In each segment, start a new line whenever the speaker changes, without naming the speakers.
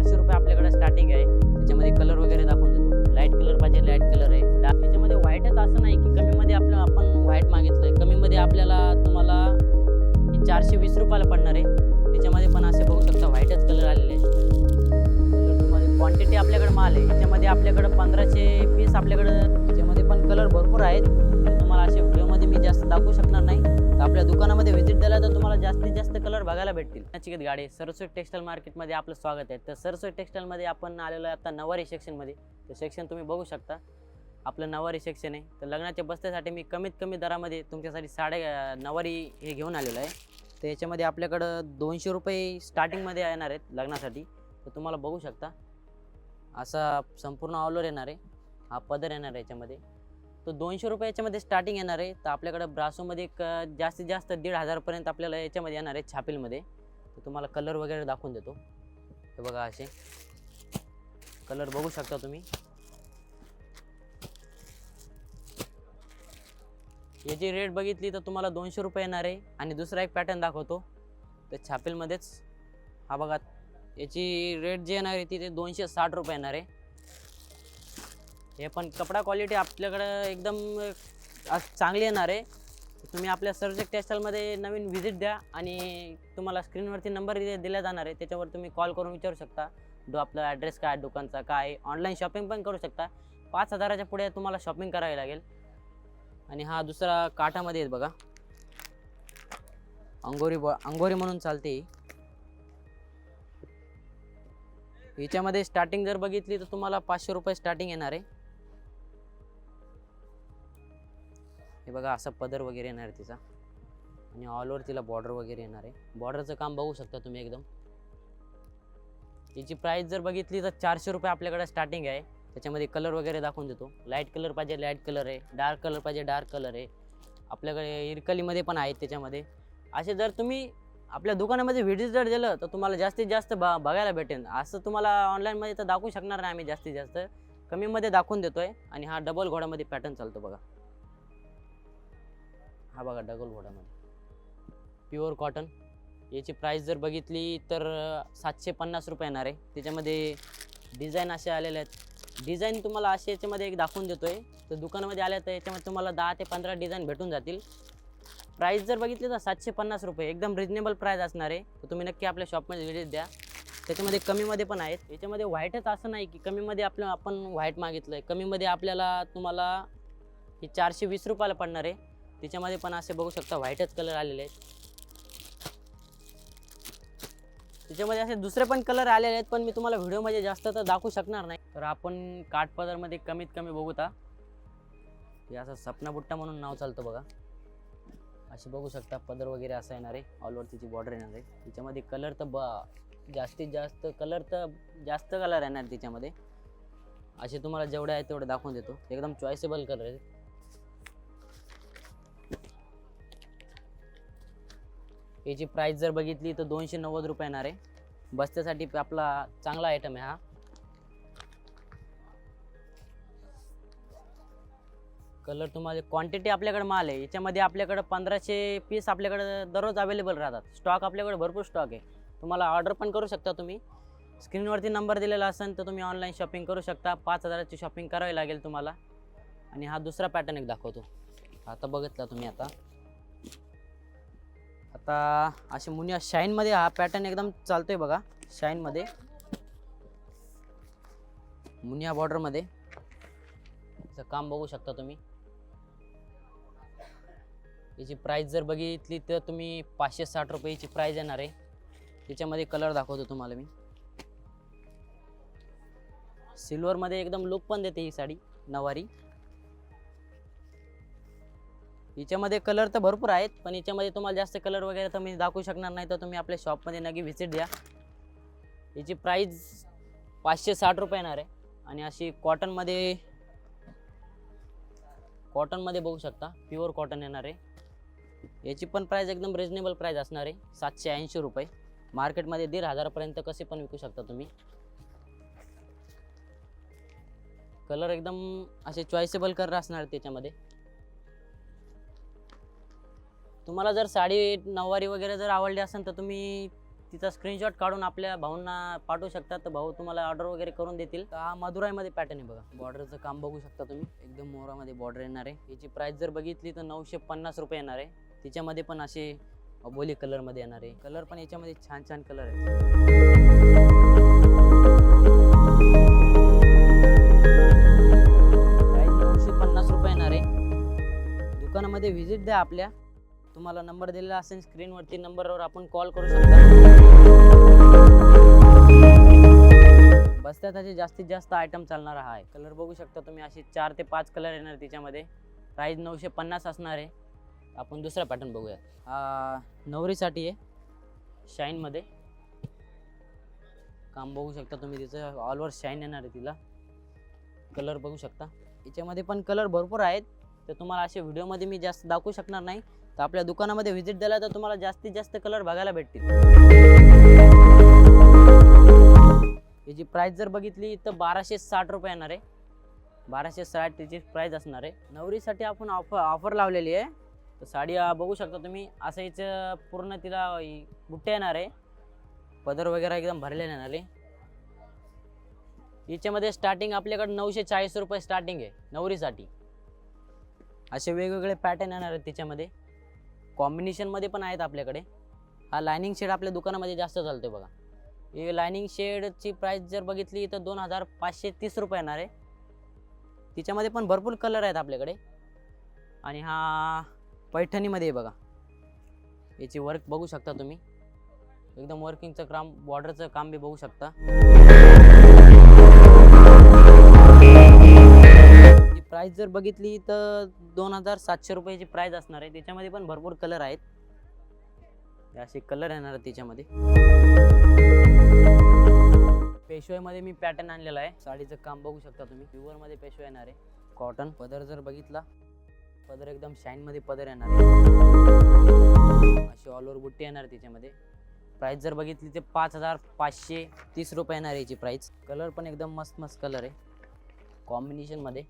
चारशे रुपये आपल्याकडे स्टार्टिंग आहे. त्याच्यामध्ये कलर वगैरे दाखवून देतो. लाइट कलर पाहिजे लाइट कलर आहे. त्याच्यामध्ये व्हाईटच असं नाही की कमीमध्ये आपलं आपण व्हाईट मागितलं आहे कमीमध्ये आपल्याला तुम्हाला चारशे वीस रुपयाला पडणार आहे. त्याच्यामध्ये पण असे बघू शकता व्हाईटच कलर आलेले आहे तुम्हाला क्वांटिटी आपल्याकडे माल आहे. याच्यामध्ये आपल्याकडं पंधराशे पीस आपल्याकडं त्याच्यामध्ये पण कलर भरपूर आहेत. तुम्हाला असे व्हिडिओमध्ये मी जास्त दाखवू शकणार नाही. तर आपल्या दुकानामध्ये व्हिजिट दिला तर तुम्हाला जास्तीत जास्त कलर बघायला भेटतील. नचिकेत गाडे सरस्वती टेक्स्टाईल मार्केटमध्ये आपलं स्वागत आहे. तर सरस्वती टेक्स्टाईलमध्ये आपण आलेलो आहे आता नवारी सेक्शनमध्ये ते सेक्शन तुम्ही बघू शकता. आपलं नवारी सेक्शन आहे. तर लग्नाच्या बस्त्यासाठी मी कमीत कमी दरामध्ये तुमच्यासाठी साडे नवारी हे घेऊन आलेलो आहे. तर याच्यामध्ये आपल्याकडं दोनशे रुपये स्टार्टिंगमध्ये येणार आहेत लग्नासाठी. तर तुम्हाला बघू शकता. असा संपूर्ण ऑलवर येणार आहे. हा पदर येणार आहे याच्यामध्ये. तो दोनशे रुपये याच्यामध्ये स्टार्टिंग येणार आहे. तर आपल्याकडं ब्रासोमध्ये एक जास्तीत जास्त दीड हजारपर्यंत आपल्याला याच्यामध्ये येणार आहे छापीलमध्ये. तर तुम्हाला कलर वगैरे दाखवून देतो. हे बघा असे. कलर बघू शकता तुम्ही. याची रेट बघितली तर तुम्हाला दोनशे रुपये येणार आहे. आणि दुसरा एक पॅटर्न दाखवतो. तर छापीलमध्येच हा बघा याची रेट जी येणार आहे ती ते दोनशे साठ रुपये येणार आहे. हे पण कपडा क्वालिटी आपल्याकडं एकदम चांगली येणार आहे. तुम्ही आपल्या सर्जक टेक्स्टाईलमध्ये नवीन व्हिजिट द्या आणि तुम्हाला स्क्रीनवरती नंबर दिला जाणार आहे. त्याच्यावर तुम्ही कॉल करून विचारू शकता. दो आपला ॲड्रेस काय आहे दुकानचा काय ऑनलाईन शॉपिंग पण करू शकता. पाच हजाराच्या पुढे तुम्हाला शॉपिंग करावी लागेल. आणि हा दुसरा काठामध्ये आहेत बघा. अंगोरी ब अंगोरी म्हणून चालते हिच्यामध्ये स्टार्टिंग जर बघितली तर तुम्हाला पाचशे रुपये स्टार्टिंग येणार आहे. हे बघा असा पदर वगैरे येणार आहे तिचा. आणि ऑल ओव्हर तिला बॉर्डर वगैरे येणार आहे. बॉर्डरचं काम बघू शकता तुम्ही एकदम. तिची प्राईस जर बघितली तर चारशे रुपये आपल्याकडे स्टार्टिंग आहे. त्याच्यामध्ये कलर वगैरे दाखवून देतो. लाइट कलर पाहिजे लाइट कलर आहे. डार्क कलर पाहिजे डार्क कलर आहे. आपल्याकडे इरकलीमध्ये पण आहेत त्याच्यामध्ये. असे जर तुम्ही आपल्या दुकानामध्ये व्हिडिओ जर दिलं तर तुम्हाला जास्तीत जास्त ब बघायला भेटेल असं तुम्हाला ऑनलाईनमध्ये तर दाखवू शकणार नाही आम्ही जास्तीत जास्त. कमीमध्ये दाखवून देतोय. आणि हा डबल घोडामध्ये पॅटर्न चालतो बघा. हा बघा डबल घोडामध्ये प्युअर कॉटन याची प्राईस जर बघितली तर सातशे पन्नास रुपये येणार आहे. त्याच्यामध्ये डिझाईन असे आलेले आहेत. डिझाईन तुम्हाला असे याच्यामध्ये एक दाखवून देतोय. तर दुकानामध्ये आल्या तर याच्यामध्ये तुम्हाला दहा ते पंधरा डिझाईन भेटून जातील. प्राईस जर बघितली तर सातशे पन्नास रुपये एकदम रिजनेबल प्राईस असणार आहे. तर तुम्ही नक्की आपल्या शॉपमध्ये व्हिजिट द्या. त्याच्यामध्ये कमीमध्ये पण आहेत. याच्यामध्ये व्हाईटच असं नाही की कमीमध्ये आपलं आपण व्हाईट मागितलं आहे कमीमध्ये आपल्याला तुम्हाला हे चारशे वीस रुपयाला पडणार आहे. त्याच्यामध्ये पण असे बघू शकता व्हाईटच कलर आलेले आहेत. त्याच्यामध्ये असे दुसरे पण कलर आलेले आहेत पण मी तुम्हाला व्हिडिओमध्ये जास्त तर दाखवू शकणार नाही. तर आपण काठपदरमध्ये कमीत कमी बघूता. असं सपना बुट्टा म्हणून नाव चालतं बघा. असे बघू शकता पदर वगैरे असं येणार आहे. ऑल ओव्हर तिची बॉर्डर येणार आहे. त्याच्यामध्ये कलर तर ब जास्तीत जास्त कलर तर जास्त कलर येणार त्याच्यामध्ये. असे तुम्हाला जेवढे आहेत तेवढे दाखवून देतो. एकदम चॉईसेबल कलर आहे याची प्राईस जर बघितली तर दोनशे नव्वद रुपये येणार आहे. बस्त्यासाठी आपला चांगला आयटम आहे हा. कलर तुम्हाला क्वांटिटी आपल्याकडे माल आहे. याच्यामध्ये आपल्याकडं पंधराशे पीस आपल्याकडे दररोज अवेलेबल राहतात. स्टॉक आपल्याकडे भरपूर स्टॉक आहे. तुम्हाला ऑर्डर पण करू शकता तुम्ही. स्क्रीनवरती नंबर दिलेला असेल तर तुम्ही ऑनलाईन शॉपिंग करू शकता. पाच हजाराची शॉपिंग करावी लागेल तुम्हाला. आणि हा दुसरा पॅटर्न एक दाखवतो. आता बघितला तुम्ही आता. आता असे मुनिया शाईनमध्ये हा पॅटर्न एकदम चालतोय बघा शाईनमध्ये. मुनिया बॉर्डरमध्ये काम बघू शकता तुम्ही. याची प्राईस जर बघितली तर तुम्ही पाचशे साठ रुपयाची प्राईस येणार आहे. त्याच्यामध्ये कलर दाखवतो तुम्हाला मी. सिल्वरमध्ये एकदम लुक पण देते ही साडी नवारी. हिच्यामध्ये कलर तर भरपूर आहेत पण याच्यामध्ये तुम्हाला जास्त कलर वगैरे तर मी दाखवू शकणार नाही तर तुम्ही आपल्या शॉपमध्ये नक्की व्हिजिट द्या. याची प्राईज पाचशे साठ रुपये येणार आहे. आणि अशी कॉटनमध्ये कॉटनमध्ये बघू शकता प्युअर कॉटन येणार आहे. याची पण प्राईज एकदम रिजनेबल प्राईज असणार आहे सातशे ऐंशी रुपये. मार्केटमध्ये दीड हजारापर्यंत कसे पण विकू शकता तुम्ही. कलर एकदम असे चॉईसेबल कलर असणार त्याच्यामध्ये. तुम्हाला जर साडी नऊवारी वगैरे जर आवडली असेल तर तुम्ही तिचा स्क्रीनशॉट काढून आपल्या भाऊंना पाठवू शकता. तर भाऊ तुम्हाला ऑर्डर वगैरे करून देतील. तर हा मधुराईमध्ये पॅटर्न आहे बघा. बॉर्डरचं काम बघू शकता तुम्ही. एकदम मोरामध्ये बॉर्डर येणार आहे. याची प्राईस जर बघितली तर नऊशे पन्नास रुपये येणार आहे. तिच्यामध्ये पण असे अबोली कलरमध्ये येणार आहे. कलर पण याच्यामध्ये छान छान कलर आहे. नऊशे पन्नास रुपये येणार आहे. दुकानामध्ये व्हिजिट द्या आपल्या. तुम्हाला नंबर दिलेला असेल स्क्रीनवरती नंबरवर आपण कॉल करू शकता. बसत्या त्याचे जास्तीत जास्त आयटम चालणारा हा आहे. कलर बघू शकता तुम्ही असे चार ते पाच कलर येणार तिच्यामध्ये. प्राईज नऊशे पन्नास असणार आहे. आपण दुसरा पॅटर्न बघूया नवरीसाठी आहे. शाईनमध्ये काम बघू शकता तुम्ही तिचं. ऑल शाईन येणार आहे तिला. कलर बघू शकता. याच्यामध्ये पण कलर भरपूर आहेत. तर तुम्हाला असे व्हिडिओमध्ये मी जास्त दाखवू शकणार नाही. तर आपल्या दुकानामध्ये व्हिजिट दिला तर तुम्हाला जास्तीत जास्त कलर बघायला भेटतील. याची प्राईस जर बघितली तर बाराशे साठ रुपये येणार आहे. बाराशे साठ त्याची प्राइस असणार आहे. नवरीसाठी आपण ऑफर ऑफर लावलेली आहे. तर साडी बघू शकता तुम्ही असं हिचं पूर्ण तिला इ- बुट्टे येणार आहे. पदर वगैरे एकदम भरलेले येणार आहे. हिच्यामध्ये स्टार्टिंग आपल्याकडे नऊशे चाळीस रुपये स्टार्टिंग आहे नवरीसाठी. असे वेगवेगळे पॅटर्न येणार आहेत तिच्यामध्ये. कॉम्बिनेशनमध्ये पण आहेत आपल्याकडे. हा लायनिंग शेड आपल्या दुकानामध्ये जास्त चालतोय बघा. ही लायनिंग शेडची प्राईस जर बघितली तर दोन हजार पाचशे तीस रुपये येणार आहे. तिच्यामध्ये पण भरपूर कलर आहेत आपल्याकडे. आणि हा पैठणीमध्ये आहे बघा. याची वर्क बघू शकता तुम्ही. एकदम वर्किंगचं काम बॉर्डरचं काम बी बघू शकता. प्राईज जर बघितली तर दोन हजार सातशे रुपयाची प्राईज असणार आहे. त्याच्यामध्ये पण भरपूर कलर आहेत. असे कलर येणार आहेत त्याच्यामध्ये. पेशवाईमध्ये मी पॅटर्न आणलेला आहे. साडीचं काम बघू शकता तुम्ही. प्युअरमध्ये पेशवा येणार आहे. कॉटन पदर जर बघितला पदर एकदम शाईनमध्ये पदर येणार आहे. अशी ऑल ओव्हर बुट्टी येणार त्याच्यामध्ये. प्राईस जर बघितली तर पाच हजार पाचशे तीस रुपये येणार याची प्राईस कलर पण एकदम मस्त मस्त कलर आहे. कॉम्बिनेशनमध्ये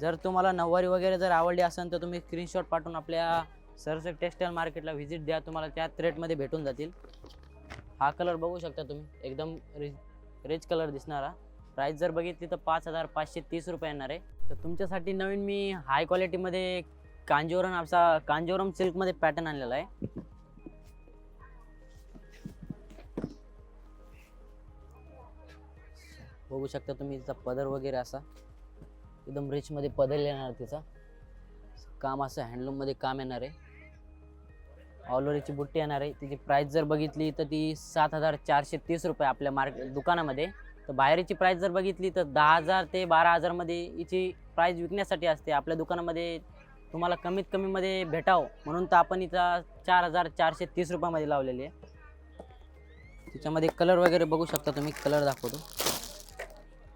जर तुम्हाला नऊवारी वगैरे जर आवडली असेल तर तुम्ही स्क्रीनशॉट पाठवून आपल्या सरसक टेक्सटाईल मार्केटला व्हिजिट द्या. तुम्हाला त्याच रेटमध्ये भेटून जातील. हा कलर बघू शकता तुम्ही. एकदम रिच रिच कलर दिसणारा. प्राईस जर बघितली तर पाच हजार पाचशे तीस रुपये येणार आहे. तर तुमच्यासाठी नवीन मी हाय क्वालिटीमध्ये कांजीवरम असा कांजीवरम सिल्कमध्ये पॅटर्न आणलेला आहे. बघू शकता तुम्ही तिचा पदर वगैरे असा. एकदम रिचमध्ये पदल येणार तिचा. काम असं हँडलूममध्ये काम येणार आहे. ऑलवरीची बुट्टी येणार आहे. तिची प्राईस जर बघितली तर ती सात हजार चारशे तीस रुपये आपल्या मार्केट दुकानामध्ये. तर बाहेरची प्राईस जर बघितली तर दहा हजार ते बारा हजारमध्ये हिची प्राईस विकण्यासाठी असते. आपल्या दुकानामध्ये तुम्हाला कमीत कमीमध्ये भेटावं. म्हणून तर आपण हिचा चार हजार चारशे तीस रुपयामध्ये लावलेली आहे. तिच्यामध्ये कलर वगैरे बघू शकता तुम्ही. कलर दाखवतो.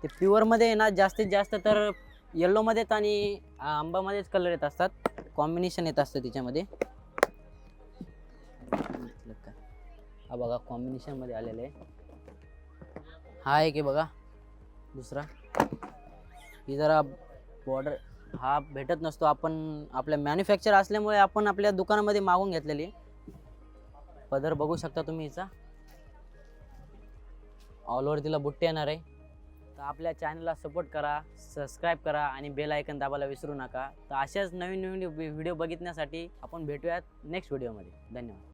ते प्युअरमध्ये ना जास्तीत जास्त तर येल्लोमध्येच आणि आंबामध्येच कलर येत असतात. कॉम्बिनेशन येत असतं तिच्यामध्ये. हा बघा कॉम्बिनेशनमध्ये आलेलं आहे. हा आहे की बघा. दुसरा. ही जरा बॉर्डर हा भेटत नसतो. आपण आपल्या मॅन्युफॅक्चर असल्यामुळे आपण आपल्या दुकानामध्ये मागून घेतलेली. पदर बघू शकता तुम्ही हिचा. ऑल ओव्हर तिला बुट्टे येणार आहे. तर आपल्या चॅनलला सपोर्ट करा सबस्क्राईब करा आणि बेल आयकन दाबायला विसरू नका. तर अशाच नवीन नवीन व्हिडिओ बघितण्यासाठी आपण भेटूयात नेक्स्ट व्हिडिओमध्ये. धन्यवाद.